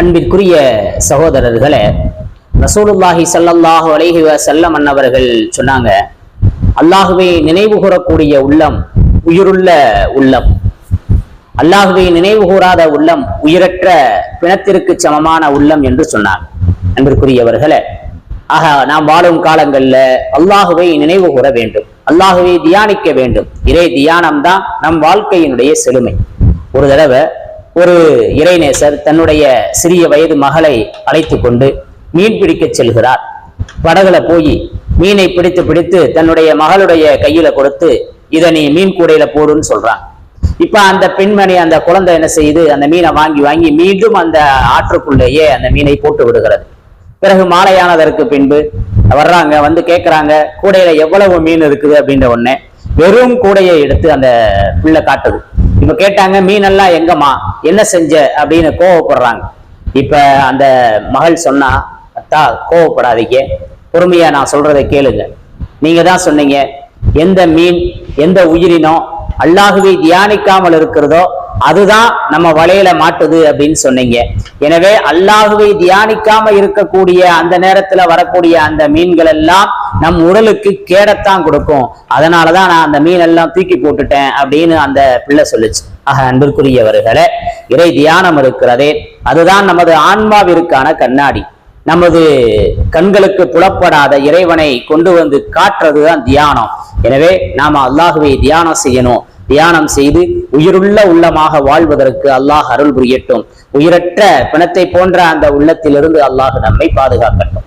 அன்பிற்குரிய சகோதரர்களே ரசூலுல்லாஹி ஸல்லல்லாஹு அலைஹி வஸல்லம் அன்னவர்கள் சொன்னாங்க அல்லாஹுவை நினைவு கூறக்கூடிய உள்ளம் உயிருள்ள உள்ளம். அல்லாஹுவை நினைவு கூறாத உள்ளம் உயிரற்ற பிணத்திற்கு சமமான உள்ளம் என்று சொன்னாங்க. அன்பிற்குரியவர்களே ஆக நாம் வாழும் காலங்கள்ல அல்லாஹுவை நினைவு கூற வேண்டும். அல்லாஹுவை தியானிக்க வேண்டும். இறை தியானம் தான் நம் வாழ்க்கையினுடைய செழுமை. ஒரு தடவை ஒரு இறைநேசர் தன்னுடைய சிறிய வயது மகளை அழைத்து கொண்டு மீன் பிடிக்கச் செல்கிறார். படகுல போய் மீனை பிடித்து பிடித்து தன்னுடைய மகளுடைய கையில கொடுத்து இதை நீ மீன் கூடையில போடுன்னு சொல்றான். இப்ப அந்த பெண்மணி அந்த குழந்தை என்ன செய்யுது அந்த மீனை வாங்கி வாங்கி மீண்டும் அந்த ஆற்றுக்குள்ளேயே அந்த மீனை போட்டு விடுகிறது. பிறகு மாலையானதற்கு பின்பு வர்றாங்க வந்து கேட்கறாங்க கூடையில எவ்வளவு மீன் இருக்குது? அப்படின்ற உடனே வெறும் கூடையை எடுத்து அந்த பிள்ளை காட்டுது. இப்ப கேட்டாங்க மீனெல்லாம் எங்கம்மா? என்ன செஞ்ச? அப்படின்னு கோவப்படுறாங்க. இப்ப அந்த மகள் சொன்னா அத்தா கோவப்படாதீங்க. பொறுமையா நான் சொல்றதை கேளுங்க. நீங்க தான் சொன்னீங்க எந்த மீன் எந்த உயிரினம் அல்லாஹுவை தியானிக்காமல் இருக்கிறதோ அதுதான் நம்ம வலையில மாட்டுது அப்படின்னு சொன்னீங்க. எனவே அல்லாஹுவை தியானிக்காம இருக்கக்கூடிய அந்த நேரத்துல வரக்கூடிய அந்த மீன்கள் எல்லாம் நம் உடலுக்கு கேடத்தான் கொடுக்கும். அதனாலதான் நான் அந்த மீன் எல்லாம் தூக்கி போட்டுட்டேன் அப்படின்னு அந்த பிள்ளை சொல்லுச்சு. ஆக அன்பிற்குரியவர்களே இறை தியானம் இருக்கிறதே. அதுதான் நமது ஆன்மாவிற்கான கண்ணாடி. நமது கண்களுக்கு புலப்படாத இறைவனை கொண்டு வந்து காட்டுறதுதான் தியானம். எனவே நாம அல்லாஹுவை தியானம் செய்யணும். தியானம் செய்து உயிருள்ள உள்ளமாக வாழ்வதற்கு அல்லாஹ் அருள் புரியட்டும். உயிரற்ற பிணத்தை போன்ற அந்த உள்ளத்திலிருந்து அல்லாஹ் நம்மை பாதுகாக்கட்டும்.